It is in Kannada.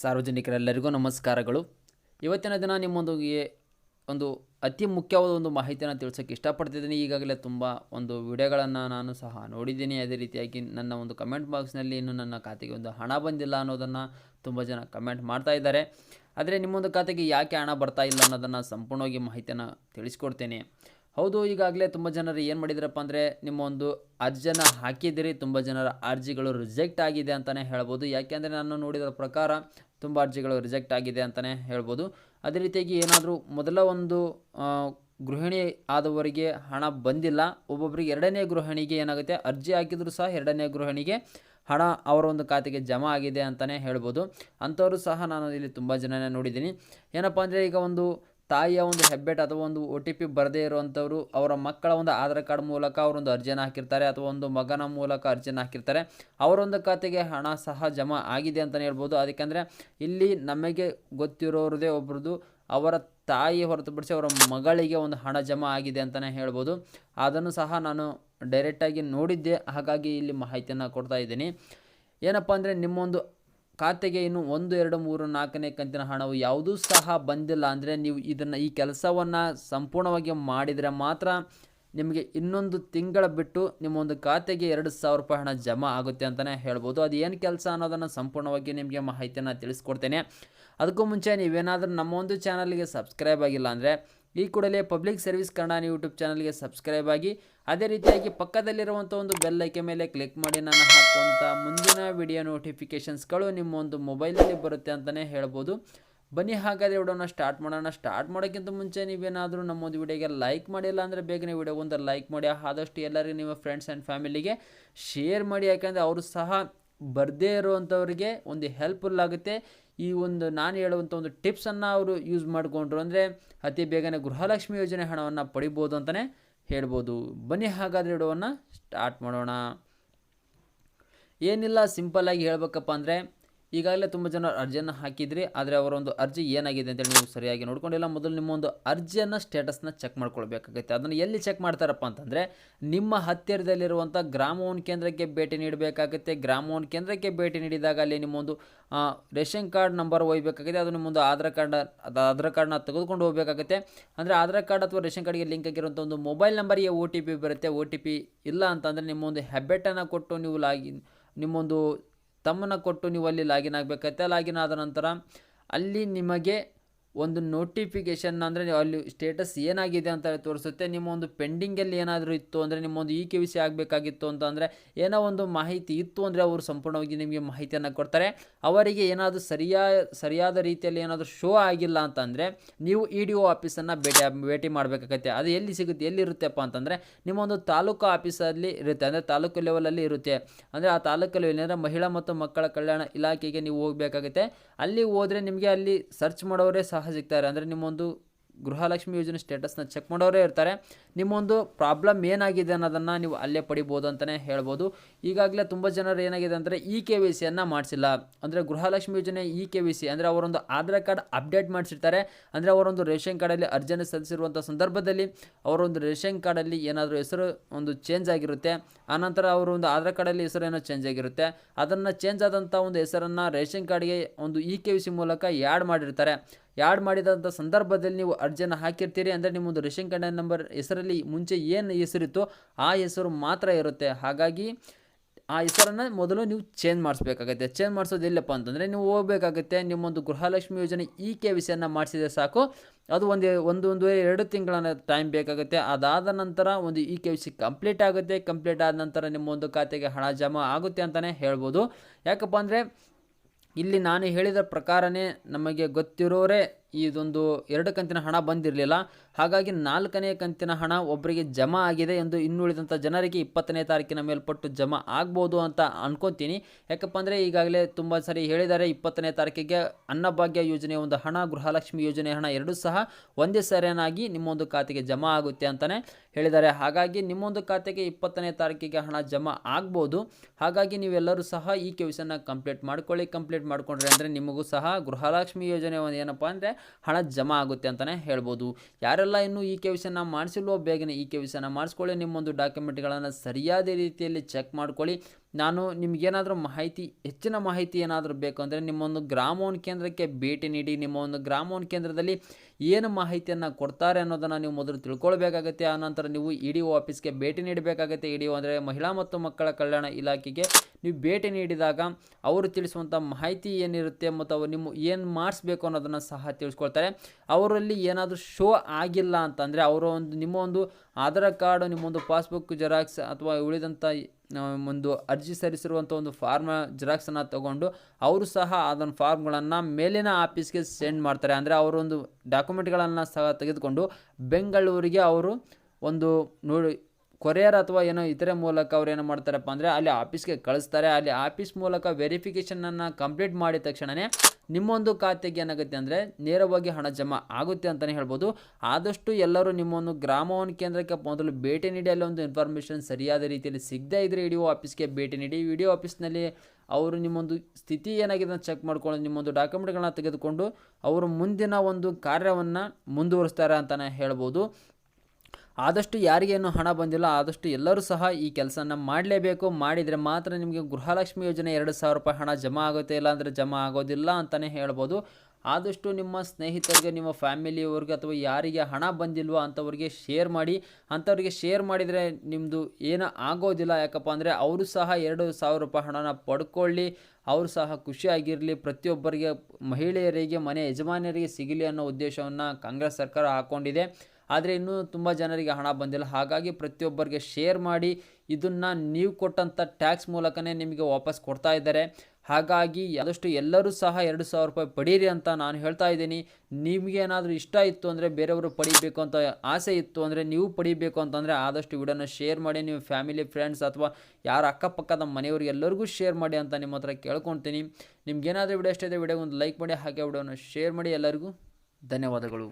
ಸಾರ್ವಜನಿಕರೆಲ್ಲರಿಗೂ ನಮಸ್ಕಾರಗಳು. ಇವತ್ತಿನ ದಿನ ನಿಮ್ಮೊಂದಿಗೆ ಒಂದು ಅತಿ ಮುಖ್ಯವಾದ ಒಂದು ಮಾಹಿತಿಯನ್ನು ತಿಳಿಸೋಕ್ಕೆ ಇಷ್ಟಪಡ್ತಿದ್ದೀನಿ. ಈಗಾಗಲೇ ತುಂಬ ಒಂದು ವಿಡಿಯೋಗಳನ್ನು ನಾನು ಸಹ ನೋಡಿದ್ದೀನಿ. ಅದೇ ರೀತಿಯಾಗಿ ನನ್ನ ಒಂದು ಕಮೆಂಟ್ ಬಾಕ್ಸ್ನಲ್ಲಿ ಇನ್ನೂ ನನ್ನ ಖಾತೆಗೆ ಒಂದು ಹಣ ಬಂದಿಲ್ಲ ಅನ್ನೋದನ್ನು ತುಂಬ ಜನ ಕಮೆಂಟ್ ಮಾಡ್ತಾ ಇದ್ದಾರೆ. ಆದರೆ ನಿಮ್ಮೊಂದು ಖಾತೆಗೆ ಯಾಕೆ ಹಣ ಬರ್ತಾ ಇಲ್ಲ ಅನ್ನೋದನ್ನು ಸಂಪೂರ್ಣವಾಗಿ ಮಾಹಿತಿಯನ್ನು ತಿಳಿಸ್ಕೊಡ್ತೇನೆ. ಹೌದು, ಈಗಾಗಲೇ ತುಂಬ ಜನರು ಏನು ಮಾಡಿದ್ರಪ್ಪ ಅಂದರೆ ನಿಮ್ಮ ಒಂದು ಅರ್ಜಿಯನ್ನು ಹಾಕಿದ್ದೀರಿ, ತುಂಬ ಜನರ ಅರ್ಜಿಗಳು ರಿಜೆಕ್ಟ್ ಆಗಿದೆ ಅಂತಲೇ ಹೇಳ್ಬೋದು. ಯಾಕೆಂದರೆ ನಾನು ನೋಡಿದ ಪ್ರಕಾರ ತುಂಬ ಅರ್ಜಿಗಳು ರಿಜೆಕ್ಟ್ ಆಗಿದೆ ಅಂತಲೇ ಹೇಳ್ಬೋದು. ಅದೇ ರೀತಿಯಾಗಿ ಏನಾದರೂ ಮೊದಲ ಒಂದು ಗೃಹಿಣಿ ಆದವರಿಗೆ ಹಣ ಬಂದಿಲ್ಲ ಒಬ್ಬೊಬ್ಬರಿಗೆ ಎರಡನೇ ಗೃಹಿಣಿಗೆ ಏನಾಗುತ್ತೆ, ಅರ್ಜಿ ಹಾಕಿದರೂ ಸಹ ಎರಡನೇ ಗೃಹಿಣಿಗೆ ಹಣ ಅವರ ಒಂದು ಖಾತೆಗೆ ಜಮಾ ಆಗಿದೆ ಅಂತಲೇ ಹೇಳ್ಬೋದು. ಅಂಥವರು ಸಹ ನಾನು ಇಲ್ಲಿ ತುಂಬ ಜನನೇ ನೋಡಿದ್ದೀನಿ. ಏನಪ್ಪ ಅಂದರೆ ಈಗ ಒಂದು ತಾಯಿಯ ಒಂದು ಹೆಬ್ಬೆಟ್ ಅಥವಾ ಒಂದು ಒ ಟಿ ಪಿ ಬರದೇ ಇರುವಂಥವರು, ಅವರ ಮಕ್ಕಳ ಒಂದು ಆಧಾರ್ ಕಾರ್ಡ್ ಮೂಲಕ ಅವರೊಂದು ಅರ್ಜಿಯನ್ನು ಹಾಕಿರ್ತಾರೆ ಅಥವಾ ಒಂದು ಮಗನ ಮೂಲಕ ಅರ್ಜಿಯನ್ನು ಹಾಕಿರ್ತಾರೆ. ಅವರೊಂದು ಖಾತೆಗೆ ಹಣ ಸಹ ಜಮಾ ಆಗಿದೆ ಅಂತಲೇ ಹೇಳ್ಬೋದು. ಅದಕ್ಕೆಂದರೆ ಇಲ್ಲಿ ನಮಗೆ ಗೊತ್ತಿರೋರದೇ ಒಬ್ರದ್ದು ಅವರ ತಾಯಿ ಹೊರತುಪಡಿಸಿ ಅವರ ಮಗಳಿಗೆ ಒಂದು ಹಣ ಜಮಾ ಆಗಿದೆ ಅಂತಲೇ ಹೇಳ್ಬೋದು. ಅದನ್ನು ಸಹ ನಾನು ಡೈರೆಕ್ಟಾಗಿ ನೋಡಿದ್ದೆ. ಹಾಗಾಗಿ ಇಲ್ಲಿ ಮಾಹಿತಿಯನ್ನು ಕೊಡ್ತಾ ಇದ್ದೀನಿ. ಏನಪ್ಪ ಅಂದರೆ ನಿಮ್ಮೊಂದು ಖಾತೆಗೆ ಇನ್ನು ಒಂದು, ಎರಡು, ಮೂರು, ನಾಲ್ಕನೇ ಕಂತಿನ ಹಣವು ಯಾವುದೂ ಸಹ ಬಂದಿಲ್ಲ ಅಂದರೆ ನೀವು ಇದನ್ನು ಈ ಕೆಲಸವನ್ನು ಸಂಪೂರ್ಣವಾಗಿ ಮಾಡಿದರೆ ಮಾತ್ರ ನಿಮಗೆ ಇನ್ನೊಂದು ತಿಂಗಳ ಬಿಟ್ಟು ನಿಮ್ಮೊಂದು ಖಾತೆಗೆ ಎರಡು ಸಾವಿರ ರೂಪಾಯಿ ಹಣ ಜಮಾ ಆಗುತ್ತೆ ಅಂತಲೇ ಹೇಳ್ಬೋದು. ಅದು ಏನು ಕೆಲಸ ಅನ್ನೋದನ್ನು ಸಂಪೂರ್ಣವಾಗಿ ನಿಮಗೆ ಮಾಹಿತಿಯನ್ನು ತಿಳಿಸ್ಕೊಡ್ತೇನೆ. ಅದಕ್ಕೂ ಮುಂಚೆ ನೀವೇನಾದರೂ ನಮ್ಮ ಒಂದು ಚಾನಲ್ಗೆ ಸಬ್ಸ್ಕ್ರೈಬ್ ಆಗಿಲ್ಲ ಅಂದರೆ ಈ ಕೂಡಲೇ ಪಬ್ಲಿಕ್ ಸರ್ವಿಸ್ ಕನ್ನಡ ಯೂಟ್ಯೂಬ್ ಚಾನಲ್ಗೆ ಸಬ್ಸ್ಕ್ರೈಬ್ ಆಗಿ, ಅದೇ ರೀತಿಯಾಗಿ ಪಕ್ಕದಲ್ಲಿರುವಂಥ ಒಂದು ಬೆಲ್ ಐಕೆ ಮೇಲೆ ಕ್ಲಿಕ್ ಮಾಡಿ ನಾನು ಹಾಕುವಂಥ ಮುಂದಿನ ವಿಡಿಯೋ ನೋಟಿಫಿಕೇಷನ್ಸ್ಗಳು ನಿಮ್ಮ ಒಂದು ಮೊಬೈಲಲ್ಲಿ ಬರುತ್ತೆ ಅಂತಲೇ ಹೇಳ್ಬೋದು. ಬನ್ನಿ, ಹಾಗಾದರೆ ವಿಡಿಯೋನ ಸ್ಟಾರ್ಟ್ ಮಾಡೋಣ. ಸ್ಟಾರ್ಟ್ ಮಾಡೋಕ್ಕಿಂತ ಮುಂಚೆ ನೀವೇನಾದರೂ ನಮ್ಮೊಂದು ವಿಡಿಯೋಗೆ ಲೈಕ್ ಮಾಡಿಲ್ಲ ಅಂದರೆ ಬೇಗನೆ ವಿಡಿಯೋ ಒಂದು ಲೈಕ್ ಮಾಡಿ. ಆದಷ್ಟು ಎಲ್ಲರಿಗೂ ನಿಮ್ಮ ಫ್ರೆಂಡ್ಸ್ ಆ್ಯಂಡ್ ಫ್ಯಾಮಿಲಿಗೆ ಶೇರ್ ಮಾಡಿ. ಯಾಕೆಂದರೆ ಅವರು ಸಹ ಬರದೇ ಇರುವಂಥವ್ರಿಗೆ ಒಂದು ಹೆಲ್ಪ್ಫುಲ್ ಆಗುತ್ತೆ. ಈ ಒಂದು ನಾನು ಹೇಳುವಂಥ ಒಂದು ಟಿಪ್ಸನ್ನು ಅವರು ಯೂಸ್ ಮಾಡಿಕೊಂಡ್ರು ಅಂದರೆ ಅತಿ ಬೇಗನೆ ಗೃಹಲಕ್ಷ್ಮಿ ಯೋಜನೆ ಹಣವನ್ನು ಪಡಿಬೋದು ಅಂತಲೇ ಹೇಳ್ಬೋದು. ಬನ್ನಿ ಹಾಗಾದರೆ ವಿಡಿಯೋವನ್ನು ಸ್ಟಾರ್ಟ್ ಮಾಡೋಣ. ಏನಿಲ್ಲ ಸಿಂಪಲ್ಲಾಗಿ ಹೇಳಬೇಕಪ್ಪ ಅಂದರೆ ಈಗಾಗಲೇ ತುಂಬ ಜನ ಅರ್ಜಿಯನ್ನು ಹಾಕಿದ್ರಿ, ಆದರೆ ಅವರ ಒಂದು ಅರ್ಜಿ ಏನಾಗಿದೆ ಅಂತೇಳಿ ನೀವು ಸರಿಯಾಗಿ ನೋಡ್ಕೊಂಡಿಲ್ಲ. ಮೊದಲು ನಿಮ್ಮ ಒಂದು ಅರ್ಜಿಯನ್ನು ಸ್ಟೇಟಸ್ನ ಚೆಕ್ ಮಾಡ್ಕೊಳ್ಬೇಕಾಗುತ್ತೆ. ಅದನ್ನು ಎಲ್ಲಿ ಚೆಕ್ ಮಾಡ್ತಾರಪ್ಪ ಅಂತಂದರೆ, ನಿಮ್ಮ ಹತ್ತಿರದಲ್ಲಿರುವಂಥ ಗ್ರಾಮೋನ್ ಕೇಂದ್ರಕ್ಕೆ ಭೇಟಿ ನೀಡಬೇಕಾಗುತ್ತೆ. ಗ್ರಾಮೋನ್ ಕೇಂದ್ರಕ್ಕೆ ಭೇಟಿ ನೀಡಿದಾಗ ಅಲ್ಲಿ ನಿಮ್ಮೊಂದು ರೇಷನ್ ಕಾರ್ಡ್ ನಂಬರ್ ಒಯ್ಬೇಕಾಗುತ್ತೆ. ಅದು ನಿಮ್ಮೊಂದು ಆಧಾರ್ ಕಾರ್ಡ್, ಅದು ಆಧಾರ್ ಕಾರ್ಡ್ನ ತೆಗೆದುಕೊಂಡು ಹೋಗಬೇಕಾಗುತ್ತೆ. ಅಂದರೆ ಆಧಾರ್ ಕಾರ್ಡ್ ಅಥವಾ ರೇಷನ್ ಕಾರ್ಡ್ಗೆ ಲಿಂಕ್ ಆಗಿರುವಂಥ ಒಂದು ಮೊಬೈಲ್ ನಂಬರಿಗೆ ಒ ಟಿ ಪಿ ಬರುತ್ತೆ. ಒ ಟಿ ಪಿ ಇಲ್ಲ ಅಂತಂದರೆ ನಿಮ್ಮೊಂದು ಹೆಬ್ಬೆಟ್ಟನ್ನು ಕೊಟ್ಟು ನೀವು ಲಾಗಿನ್ ನಿಮ್ಮೊಂದು ತಮ್ಮನ್ನ ಕೊಟ್ಟು ನೀವು ಅಲ್ಲಿ ಲಾಗಿನ್ ಆಗಬೇಕೈತೆ ಲಾಗಿನ್ ಆದ ನಂತರ ಅಲ್ಲಿ ನಿಮಗೆ ಒಂದು ನೋಟಿಫಿಕೇಷನ್ ಅಂದರೆ ಅಲ್ಲಿ ಸ್ಟೇಟಸ್ ಏನಾಗಿದೆ ಅಂತ ತೋರಿಸುತ್ತೆ. ನಿಮ್ಮ ಒಂದು ಪೆಂಡಿಂಗಲ್ಲಿ ಏನಾದರೂ ಇತ್ತು ಅಂದರೆ ನಿಮ್ಮೊಂದು ಇ ಕೆ ವಿ ಸಿ ಆಗಬೇಕಾಗಿತ್ತು ಅಂತ ಅಂದರೆ, ಏನೋ ಒಂದು ಮಾಹಿತಿ ಇತ್ತು ಅಂದರೆ ಅವರು ಸಂಪೂರ್ಣವಾಗಿ ನಿಮಗೆ ಮಾಹಿತಿಯನ್ನು ಕೊಡ್ತಾರೆ. ಅವರಿಗೆ ಏನಾದರೂ ಸರಿಯಾ, ಸರಿಯಾದ ರೀತಿಯಲ್ಲಿ ಏನಾದರೂ ಶೋ ಆಗಿಲ್ಲ ಅಂತಂದರೆ, ನೀವು ಇ ಡಿ ಒ ಆಫೀಸನ್ನು ಭೇಟಿ ಭೇಟಿ ಮಾಡಬೇಕಾಗತ್ತೆ. ಅದು ಎಲ್ಲಿ ಸಿಗುತ್ತೆ ಎಲ್ಲಿರುತ್ತೆಪ್ಪ ಅಂತಂದರೆ ನಿಮ್ಮೊಂದು ತಾಲೂಕು ಆಫೀಸಲ್ಲಿ ಇರುತ್ತೆ. ಅಂದರೆ ತಾಲೂಕು ಲೆವೆಲಲ್ಲಿ ಇರುತ್ತೆ. ಅಂದರೆ ಆ ತಾಲೂಕು ಲೆವೆಲ್ ಅಂದರೆ ಮಹಿಳಾ ಮತ್ತು ಮಕ್ಕಳ ಕಲ್ಯಾಣ ಇಲಾಖೆಗೆ ನೀವು ಹೋಗಬೇಕಾಗುತ್ತೆ. ಅಲ್ಲಿ ಹೋದರೆ ನಿಮಗೆ ಅಲ್ಲಿ ಸರ್ಚ್ ಮಾಡೋರೇ ಸಹ ಸಿಗ್ತಾರೆ. ಅಂದರೆ ನಿಮ್ಮೊಂದು ಗೃಹಲಕ್ಷ್ಮಿ ಯೋಜನೆ ಸ್ಟೇಟಸ್ನ ಚೆಕ್ ಮಾಡೋರೇ ಇರ್ತಾರೆ. ನಿಮ್ಮೊಂದು ಪ್ರಾಬ್ಲಮ್ ಏನಾಗಿದೆ ಅನ್ನೋದನ್ನು ನೀವು ಅಲ್ಲೇ ಪಡಿಬೋದು ಅಂತಲೇ ಹೇಳ್ಬೋದು. ಈಗಾಗಲೇ ತುಂಬ ಜನರು ಏನಾಗಿದೆ ಅಂದರೆ ಇ ಕೆ ವಿ ಸಿಯನ್ನು ಮಾಡಿಸಿಲ್ಲ. ಅಂದರೆ ಗೃಹಲಕ್ಷ್ಮಿ ಯೋಜನೆ ಇ ಕೆ ವಿ ಸಿ ಅಂದರೆ ಅವರೊಂದು ಆಧಾರ್ ಕಾರ್ಡ್ ಅಪ್ಡೇಟ್ ಮಾಡಿಸಿರ್ತಾರೆ. ಅಂದರೆ ಅವರೊಂದು ರೇಷನ್ ಕಾರ್ಡಲ್ಲಿ ಅರ್ಜಿಯನ್ನು ಸಲ್ಲಿಸಿರುವಂಥ ಸಂದರ್ಭದಲ್ಲಿ ಅವರೊಂದು ರೇಷನ್ ಕಾರ್ಡಲ್ಲಿ ಏನಾದರೂ ಹೆಸರು ಒಂದು ಚೇಂಜ್ ಆಗಿರುತ್ತೆ. ಆನಂತರ ಅವರು ಒಂದು ಆಧಾರ್ ಕಾರ್ಡಲ್ಲಿ ಹೆಸರು ಏನೋ ಚೇಂಜ್ ಆಗಿರುತ್ತೆ. ಅದನ್ನು ಚೇಂಜ್ ಆದಂಥ ಒಂದು ಹೆಸರನ್ನು ರೇಷನ್ ಕಾರ್ಡ್ಗೆ ಒಂದು ಇ ಕೆ ವಿ ಸಿ ಮೂಲಕ ಆ್ಯಡ್ ಮಾಡಿರ್ತಾರೆ. ಯಾಡ್ ಮಾಡಿದಂಥ ಸಂದರ್ಭದಲ್ಲಿ ನೀವು ಅರ್ಜಿಯನ್ನು ಹಾಕಿರ್ತೀರಿ ಅಂದರೆ ನಿಮ್ಮೊಂದು ರೇಷನ್ ಕಾರ್ಡ್ ನಂಬರ್ ಹೆಸರಲ್ಲಿ ಮುಂಚೆ ಏನು ಹೆಸರಿತ್ತು ಆ ಹೆಸರು ಮಾತ್ರ ಇರುತ್ತೆ. ಹಾಗಾಗಿ ಆ ಹೆಸರನ್ನು ಮೊದಲು ನೀವು ಚೇಂಜ್ ಮಾಡಿಸ್ಬೇಕಾಗತ್ತೆ. ಚೇಂಜ್ ಮಾಡಿಸೋದು ಎಲ್ಲಪ್ಪ ಅಂತಂದರೆ ನೀವು ಹೋಗಬೇಕಾಗುತ್ತೆ, ನಿಮ್ಮೊಂದು ಗೃಹಲಕ್ಷ್ಮಿ ಯೋಜನೆ ಇ ಕೆ ವಿಸಿಯನ್ನು ಮಾಡಿಸಿದರೆ ಸಾಕು. ಅದು ಒಂದು ಒಂದು ಒಂದು ಎರಡು ತಿಂಗಳ ಟೈಮ್ ಬೇಕಾಗುತ್ತೆ. ಅದಾದ ನಂತರ ಒಂದು E K Y C complete ಆಗುತ್ತೆ. ಕಂಪ್ಲೀಟ್ ಆದ ನಂತರ ನಿಮ್ಮೊಂದು ಖಾತೆಗೆ ಹಣ ಜಮಾ ಆಗುತ್ತೆ ಅಂತಲೇ ಹೇಳ್ಬೋದು. ಯಾಕಪ್ಪ ಅಂದರೆ ಇಲ್ಲಿ ನಾನು ಹೇಳಿದ ಪ್ರಕಾರನೇ ನಮಗೆ ಗೊತ್ತಿರೋರೇ ಇದೊಂದು ಎರಡು ಕಂತಿನ ಹಣ ಬಂದಿರಲಿಲ್ಲ. ಹಾಗಾಗಿ ನಾಲ್ಕನೇ ಕಂತಿನ ಹಣ ಒಬ್ಬರಿಗೆ ಜಮಾ ಆಗಿದೆ ಎಂದು ಇನ್ನುಳಿದಂಥ ಜನರಿಗೆ ಇಪ್ಪತ್ತನೇ ತಾರೀಕಿನ ಮೇಲ್ಪಟ್ಟು ಜಮಾ ಆಗ್ಬೋದು ಅಂತ ಅನ್ಕೊತೀನಿ. ಯಾಕಪ್ಪ ಅಂದರೆ ಈಗಾಗಲೇ ತುಂಬ ಸರಿ ಹೇಳಿದ್ದಾರೆ, ಇಪ್ಪತ್ತನೇ ತಾರೀಕಿಗೆ ಅನ್ನಭಾಗ್ಯ ಯೋಜನೆ ಒಂದು ಹಣ, ಗೃಹಲಕ್ಷ್ಮಿ ಯೋಜನೆ ಹಣ ಎರಡೂ ಸಹ ಒಂದೇ ಸರಿಯಾಗಿ ನಿಮ್ಮೊಂದು ಖಾತೆಗೆ ಜಮಾ ಆಗುತ್ತೆ ಅಂತಲೇ ಹೇಳಿದ್ದಾರೆ. ಹಾಗಾಗಿ ನಿಮ್ಮೊಂದು ಖಾತೆಗೆ ಇಪ್ಪತ್ತನೇ ತಾರೀಕಿಗೆ ಹಣ ಜಮಾ ಆಗ್ಬೋದು. ಹಾಗಾಗಿ ನೀವೆಲ್ಲರೂ ಸಹ ಈ ಕೆಲಸನ ಕಂಪ್ಲೀಟ್ ಮಾಡ್ಕೊಳ್ಳಿ. ಕಂಪ್ಲೀಟ್ ಮಾಡಿಕೊಂಡ್ರೆ ಅಂದರೆ ನಿಮಗೂ ಸಹ ಗೃಹಲಕ್ಷ್ಮಿ ಯೋಜನೆ ಒಂದು ಏನಪ್ಪ ಅಂದರೆ ಹಣ ಜಮಾ ಆಗುತ್ತೆ ಅಂತಲೇ ಹೇಳ್ಬೋದು. ಯಾರೆಲ್ಲ ಇನ್ನೂ ಇ ಕೆ ವಿಷಯನ ಮಾಡಿಸಿಲ್ವೋ ಬೇಗನೆ ಈ ಕೆ ವಿಷಯನ ಮಾಡಿಸ್ಕೊಳ್ಳಿ, ನಿಮ್ಮೊಂದು ಡಾಕ್ಯುಮೆಂಟ್ಗಳನ್ನು ಸರಿಯಾದ ರೀತಿಯಲ್ಲಿ ಚೆಕ್ ಮಾಡ್ಕೊಳ್ಳಿ. ನಾನು ನಿಮಗೇನಾದರೂ ಮಾಹಿತಿ, ಹೆಚ್ಚಿನ ಮಾಹಿತಿ ಏನಾದರೂ ಬೇಕು ಅಂದರೆ ನಿಮ್ಮೊಂದು ಗ್ರಾಮೋನ್ ಕೇಂದ್ರಕ್ಕೆ ಭೇಟಿ ನೀಡಿ ನಿಮ್ಮ ಒಂದು ಗ್ರಾಮೋನ್ ಕೇಂದ್ರದಲ್ಲಿ ಏನು ಮಾಹಿತಿಯನ್ನು ಕೊಡ್ತಾರೆ ಅನ್ನೋದನ್ನು ನೀವು ಮೊದಲು ತಿಳ್ಕೊಳ್ಬೇಕಾಗತ್ತೆ. ಆನಂತರ ನೀವು ಇ ಡಿ ಒ ಆಫೀಸ್ಗೆ ಭೇಟಿ ನೀಡಬೇಕಾಗತ್ತೆ. ಇ ಡಿ ಒ ಅಂದರೆ ಮಹಿಳಾ ಮತ್ತು ಮಕ್ಕಳ ಕಲ್ಯಾಣ ಇಲಾಖೆಗೆ ನೀವು ಭೇಟಿ ನೀಡಿದಾಗ ಅವರು ತಿಳಿಸುವಂಥ ಮಾಹಿತಿ ಏನಿರುತ್ತೆ ಮತ್ತು ಅವರು ನಿಮ್ಮ ಏನು ಮಾಡಿಸ್ಬೇಕು ಅನ್ನೋದನ್ನು ಸಹ ತಿಳಿಸ್ಕೊಳ್ತಾರೆ. ಅವರಲ್ಲಿ ಏನಾದರೂ ಶೋ ಆಗಿಲ್ಲ ಅಂತಂದರೆ ಅವರ ಒಂದು ನಿಮ್ಮ ಒಂದು ಆಧಾರ್ ಕಾರ್ಡು, ನಿಮ್ಮೊಂದು ಪಾಸ್ಬುಕ್ ಜೆರಾಕ್ಸ್ ಅಥವಾ ಉಳಿದಂಥ ಒಂದು ಅರ್ಜಿ ಸಲ್ಲಿಸಿರುವಂಥ ಒಂದು ಫಾರ್ಮ್ ಜೆರಾಕ್ಸನ್ನು ತಗೊಂಡು ಅವರು ಸಹ ಅದನ್ನು ಫಾರ್ಮ್ಗಳನ್ನು ಮೇಲಿನ ಆಫೀಸ್ಗೆ ಸೆಂಡ್ ಮಾಡ್ತಾರೆ. ಅಂದರೆ ಅವರೊಂದು ಡಾಕ್ಯುಮೆಂಟ್ಗಳನ್ನು ಸಹ ತೆಗೆದುಕೊಂಡು ಬೆಂಗಳೂರಿಗೆ ಅವರು ಒಂದು ನೋಡಿ, ಕೊರಿಯರ್ ಅಥವಾ ಏನೋ ಇತರೆ ಮೂಲಕ ಅವ್ರು ಏನು ಮಾಡ್ತಾರಪ್ಪ ಅಂದರೆ ಅಲ್ಲಿ ಆಫೀಸ್ಗೆ ಕಳಿಸ್ತಾರೆ. ಅಲ್ಲಿ ಆಫೀಸ್ ಮೂಲಕ ವೆರಿಫಿಕೇಷನನ್ನು ಕಂಪ್ಲೀಟ್ ಮಾಡಿದ ತಕ್ಷಣವೇ ನಿಮ್ಮೊಂದು ಖಾತೆಗೆ ಏನಾಗುತ್ತೆ ಅಂದರೆ ನೇರವಾಗಿ ಹಣ ಜಮಾ ಆಗುತ್ತೆ ಅಂತಲೇ ಹೇಳ್ಬೋದು. ಆದಷ್ಟು ಎಲ್ಲರೂ ನಿಮ್ಮೊಂದು ಗ್ರಾಮವನ್ ಕೇಂದ್ರಕ್ಕೆ ಮೊದಲು ಭೇಟಿ ನೀಡಿ, ಅಲ್ಲಿ ಒಂದು ಇನ್ಫಾರ್ಮೇಷನ್ ಸರಿಯಾದ ರೀತಿಯಲ್ಲಿ ಸಿಗದೇ ಇದ್ದರೆ ಇ ಡಿ ಆಫೀಸ್ಗೆ ಭೇಟಿ ನೀಡಿ ಇ ಡಿ ಒ ಆಫೀಸ್ನಲ್ಲಿ ಅವರು ನಿಮ್ಮೊಂದು ಸ್ಥಿತಿ ಏನಾಗಿದೆ ಅಂತ ಚೆಕ್ ಮಾಡ್ಕೊಂಡು, ನಿಮ್ಮೊಂದು ಡಾಕ್ಯುಮೆಂಟ್ಗಳನ್ನ ತೆಗೆದುಕೊಂಡು ಅವರು ಮುಂದಿನ ಒಂದು ಕಾರ್ಯವನ್ನು ಮುಂದುವರಿಸ್ತಾರೆ ಅಂತಲೇ ಹೇಳ್ಬೋದು. ಆದಷ್ಟು ಯಾರಿಗೇನು ಹಣ ಬಂದಿಲ್ಲ, ಆದಷ್ಟು ಎಲ್ಲರೂ ಸಹ ಈ ಕೆಲಸನ ಮಾಡಲೇಬೇಕು. ಮಾಡಿದರೆ ಮಾತ್ರ ನಿಮಗೆ ಗೃಹಲಕ್ಷ್ಮಿ ಯೋಜನೆ ಎರಡು ಸಾವಿರ ರೂಪಾಯಿ ಹಣ ಜಮಾ ಆಗುತ್ತೆ, ಇಲ್ಲಾಂದರೆ ಜಮಾ ಆಗೋದಿಲ್ಲ ಅಂತಲೇ ಹೇಳ್ಬೋದು. ಆದಷ್ಟು ನಿಮ್ಮ ಸ್ನೇಹಿತರಿಗೆ, ನಿಮ್ಮ ಫ್ಯಾಮಿಲಿಯವ್ರಿಗೆ ಅಥವಾ ಯಾರಿಗೆ ಹಣ ಬಂದಿಲ್ವೋ ಅಂಥವ್ರಿಗೆ ಶೇರ್ ಮಾಡಿ. ಅಂಥವ್ರಿಗೆ ಶೇರ್ ಮಾಡಿದರೆ ನಿಮ್ಮದು ಏನೂ ಆಗೋದಿಲ್ಲ. ಯಾಕಪ್ಪ ಅಂದರೆ ಅವರು ಸಹ ಎರಡು ಸಾವಿರ ರೂಪಾಯಿ ಹಣನ ಪಡ್ಕೊಳ್ಳಿ. ಅವರು ಸಹ ಖುಷಿಯಾಗಿರಲಿ ಪ್ರತಿಯೊಬ್ಬರಿಗೆ ಮಹಿಳೆಯರಿಗೆ, ಮನೆ ಯಜಮಾನಿಯರಿಗೆ ಸಿಗಲಿ ಅನ್ನೋ ಉದ್ದೇಶವನ್ನು ಕಾಂಗ್ರೆಸ್ ಸರ್ಕಾರ ಹಾಕ್ಕೊಂಡಿದೆ ಆದರೆ ಇನ್ನೂ ತುಂಬ ಜನರಿಗೆ ಹಣ ಬಂದಿಲ್ಲ. ಹಾಗಾಗಿ ಪ್ರತಿಯೊಬ್ಬರಿಗೆ ಶೇರ್ ಮಾಡಿ ಇದನ್ನು ನೀವು ಕೊಟ್ಟಂಥ ಟ್ಯಾಕ್ಸ್ ಮೂಲಕನೇ ನಿಮಗೆ ವಾಪಸ್ ಕೊಡ್ತಾ ಇದ್ದಾರೆ. ಹಾಗಾಗಿ ಆದಷ್ಟು ಎಲ್ಲರೂ ಸಹ ಎರಡು ಸಾವಿರ ರೂಪಾಯಿ ಪಡೀರಿ ಅಂತ ನಾನು ಹೇಳ್ತಾ ಇದ್ದೀನಿ. ನಿಮಗೇನಾದರೂ ಇಷ್ಟ ಇತ್ತು ಅಂದರೆ ಬೇರೆಯವರು ಪಡಿಬೇಕು ಅಂತ ಆಸೆ ಇತ್ತು ಅಂದರೆ ನೀವು ಪಡಿಬೇಕು ಅಂತಂದರೆ ಆದಷ್ಟು ವಿಡಿಯೋನ ಶೇರ್ ಮಾಡಿ ನೀವು ಫ್ಯಾಮಿಲಿ ಫ್ರೆಂಡ್ಸ್ ಅಥವಾ ಯಾರ ಅಕ್ಕಪಕ್ಕದ ಮನೆಯವ್ರಿಗೆ ಎಲ್ಲರಿಗೂ ಶೇರ್ ಮಾಡಿ ಅಂತ ನಿಮ್ಮ ಹತ್ರ ಕೇಳ್ಕೊಳ್ತೀನಿ ನಿಮ್ಗೇನಾದರೂ ವಿಡಿಯೋ ಇಷ್ಟ ಇದೆ ವಿಡಿಯೋಗೆ ಒಂದು ಲೈಕ್ ಮಾಡಿ, ಹಾಗೆ ವಿಡಿಯೋನ ಶೇರ್ ಮಾಡಿ ಎಲ್ಲರಿಗೂ ಧನ್ಯವಾದಗಳು.